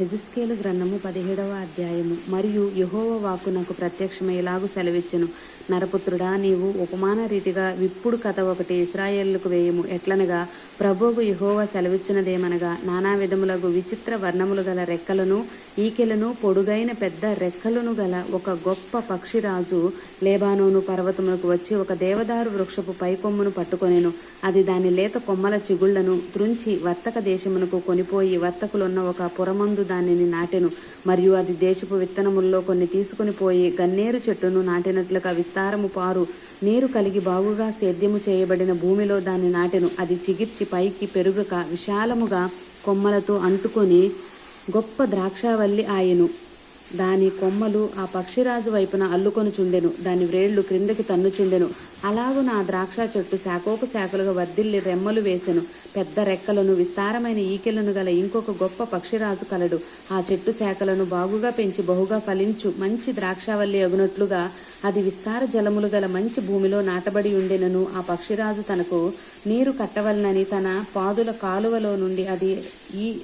హెజిస్కేలు గ్రంథము పదిహేడవ అధ్యాయము. మరియు యహోవ వాక్కు నాకు ప్రత్యక్షమయ్యేలాగు ఇలాగు సెలవిచ్చెను. నరపుత్రుడా నీవు ఉపమాన రీతిగా విప్పుడు కథ ఒకటి ఇస్రాయేళ్ళకు వేయము. ఎట్లనగా ప్రభువుకు యహోవ సెలవిచ్చినదేమనగా నానా విధములకు విచిత్ర వర్ణములు గల రెక్కలను ఈకెలను పొడుగైన పెద్ద రెక్కలను గల ఒక గొప్ప పక్షిరాజు లేబానోను పర్వతములకు వచ్చి ఒక దేవదారు వృక్షపు పైకొమ్మును పట్టుకొనెను. అది దాని లేత కొమ్మల చిగుళ్ళను త్రుంచి వర్తక దేశమునకు కొనిపోయి వర్తకులున్న ఒక పురమందు దానిని నాటెను. మరియు అది దేశపు విత్తనముల్లో కొన్ని తీసుకుని పోయి గన్నేరు చెట్టును నాటినట్లుగా విస్తారము పారు. నీరు కలిగి బాగుగా సేద్యము చేయబడిన భూమిలో దాన్ని నాటెను. అది చిగిర్చి పైకి పెరుగక విశాలముగా కొమ్మలతో అంటుకొని గొప్ప ద్రాక్షావల్లి ఆయను. దాని కొమ్మలు ఆ పక్షిరాజు వైపున అల్లుకొని చుండెను దాని వ్రేళ్ళు క్రిందకి తన్నుచుండెను. అలాగు నా ద్రాక్ష చెట్టు శాఖోపు శాఖలుగా వర్దిల్లి రెమ్మలు వేసెను. పెద్ద రెక్కలను విస్తారమైన ఈకెలను గల ఇంకొక గొప్ప పక్షిరాజు కలడు. ఆ చెట్టు శాఖలను బాగుగా పెంచి బహుగా ఫలించు. మంచి ద్రాక్షావల్లి అగునట్లుగా అది విస్తార జలములు గల మంచి భూమిలో నాటబడి ఉండెనను. ఆ పక్షిరాజు తనకు నీరు కట్టవలనని తన పాదుల కాలువలో నుండి అది ఈ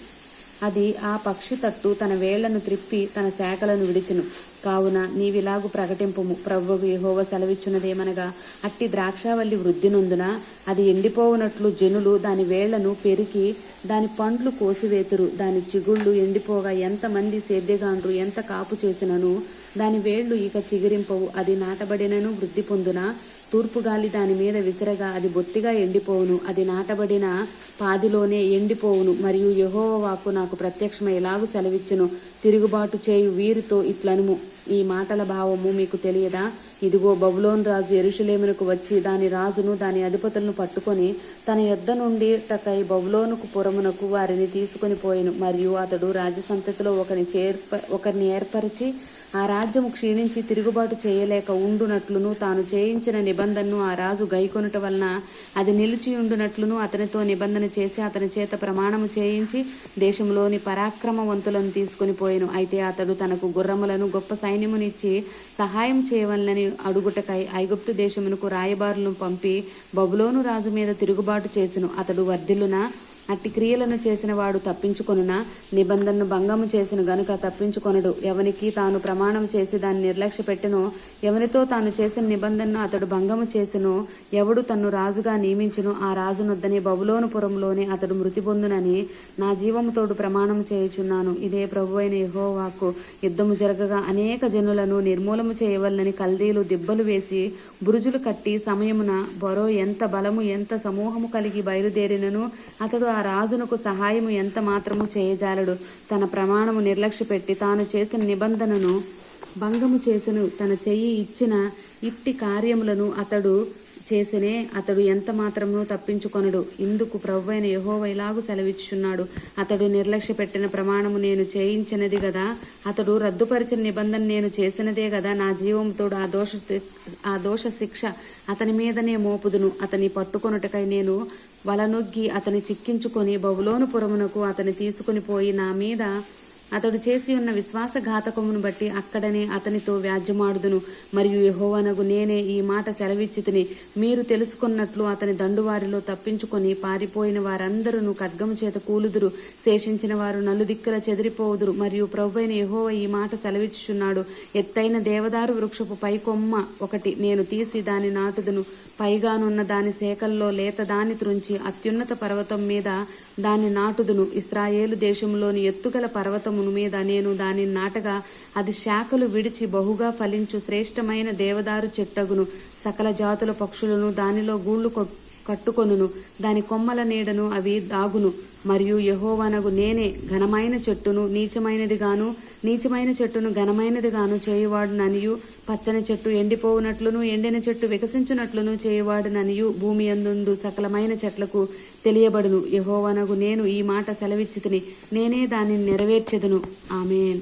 అది ఆ పక్షి తట్టు తన వేళ్ళను త్రిప్పి తన శాఖలను విడిచెను. కావున నీవిలాగు ప్రకటింపుము. ప్రభువుకు యహోవ సెలవిచ్చున్నదేమనగా అట్టి ద్రాక్షావల్లి వృద్ధి నందున అది ఎండిపోవునట్లు జనులు దాని వేళ్ళను పెరికి దాని పండ్లు కోసివేతురు. దాని చిగుళ్ళు ఎండిపోగా ఎంతమంది సేద్యగాండ్రు ఎంత కాపు చేసినను దాని వేళ్ళు ఇక చిగిరింపవు. అది నాటబడినను వృద్ధి పొందున? తూర్పు గాలి దాని మీద విసరగా అది బొత్తిగా ఎండిపోవును. అది నాటబడిన పాదిలోనే ఎండిపోవును. మరియు యెహోవా వాక్కు నాకు ప్రత్యక్షమై ఎలాగు సెలవిచ్చును? తిరుగుబాటు చేయు వీరితో ఇట్లనుము. ఈ మాటల భావము మీకు తెలియదా? ఇదిగో బబులోన్ రాజు ఎరుషులేమునకు వచ్చి దాని రాజును దాని అధిపతులను పట్టుకొని తన యొద్ద నుండి టకై బబులోనుకు పురమునకు వారిని తీసుకుని పోయెను. మరియు అతడు రాజసంతతిలో ఒకరిని చేర్ప ఒకరిని ఏర్పరిచి ఆ రాజ్యము క్షీణించి తిరుగుబాటు చేయలేక ఉండునట్లును తాను చేయించిన నిబంధనను ఆ రాజు గైకొనుట వలన అది నిలిచి ఉండునట్లును అతనితో నిబంధన చేసి అతని చేత ప్రమాణము చేయించి దేశంలోని పరాక్రమవంతులను తీసుకుని పోయాను. అయితే అతడు తనకు గుర్రములను గొప్ప సైన్యమునిచ్చి సహాయం చేయవలనని అడుగుటకై ఐగుప్తు దేశమునకు రాయబారులను పంపి బబులోను రాజు మీద తిరుగుబాటు చేసెను. అతడు వర్ధిల్లున? అట్టి క్రియలను చేసిన వాడు తప్పించుకొనున? నిబంధనను భంగము చేసిన గనుక తప్పించుకొనడు. ఎవనికి తాను ప్రమాణం చేసి దాన్ని నిర్లక్ష్య పెట్టినో ఎవరితో తాను చేసిన నిబంధనను అతడు భంగము చేసెనో ఎవడు తన్ను రాజుగా నియమించును ఆ రాజునొద్దని బబులోను పురంలోనే అతడు మృతి పొందునని నా జీవముతోడు ప్రమాణం చేయుచున్నాను. ఇదే ప్రభువైన యహోవాకు యుద్ధము జరగగా అనేక జనులను నిర్మూలము చేయవలనని కల్దీలు దిబ్బలు వేసి బురుజులు కట్టి సమయమున బరో ఎంత బలము ఎంత సమూహము కలిగి బయలుదేరినను అతడు ఆ రాజునకు సహాయము ఎంత మాత్రము చేయజాలడు? తన ప్రమాణము నిర్లక్ష్యపెట్టి తాను చేసిన నిబంధనను భంగము చేసను. తన చెయ్యి ఇచ్చిన ఇట్టి కార్యములను అతడు చేసినే అతడు ఎంత మాత్రమును తప్పించుకొనడు. ఇందుకు ప్రభువైన యహోవైలాగు ఇలాగు అతడు నిర్లక్ష్య పెట్టిన ప్రమాణము నేను చేయించినది కదా అతడు రద్దుపరిచిన నిబంధన నేను చేసినదే కదా నా జీవంతోడు ఆ దోష ఆ దోష శిక్ష అతని మీదనే మోపుదును. అతని పట్టుకొనుటకై నేను వలనొగ్గి అతని చిక్కించుకొని బబులోను పురమునకు అతని తీసుకుని పోయి నా మీద అతడు చేసి ఉన్న విశ్వాసఘాతకమును బట్టి అక్కడనే అతనితో వ్యాజ్యమాడుదును. మరియు యహోవనగు నేనే ఈ మాట సెలవిచ్చితిని. మీరు తెలుసుకున్నట్లు అతని దండువారిలో తప్పించుకొని పారిపోయిన వారందరూ ఖడ్గము చేత కూలుదురు. శేషించిన వారు నలుదిక్కుల చెదిరిపోవుదురు. మరియు ప్రభువైన యహోవ ఈ మాట సెలవిచ్చుచున్నాడు. ఎత్తైన దేవదారు వృక్షపు పైకొమ్మ ఒకటి నేను తీసి దాని నాటుదును. పైగానున్న దాని శాఖల్లో లేత దాని త్రుంచి అత్యున్నత పర్వతం మీద దాన్ని నాటుదును. ఇస్రాయేలు దేశంలోని ఎత్తుగల వృక్షమును మీద నేను దానిని నాటగా అది శాఖలు విడిచి బహుగా ఫలించు శ్రేష్టమైన దేవదారు చెట్టగును. సకల జాతుల పక్షులను దానిలో గూళ్ళు కొట్టు కట్టుకొనును. దాని కొమ్మల నీడను అవి దాగును. మరియు యహోవనగు నేనే ఘనమైన చెట్టును నీచమైనదిగాను నీచమైన చెట్టును ఘనమైనదిగాను చేయువాడు ననియు. పచ్చని చెట్టు ఎండిపోవునట్లును ఎండిన చెట్టు వికసించునట్లును చేయువాడు ననియు. భూమి అందుండు సకలమైన చెట్లకు తెలియబడును. యహోవనగు నేను ఈ మాట సెలవిచ్చితిని. నేనే దానిని నెరవేర్చెదను. ఆమెన్.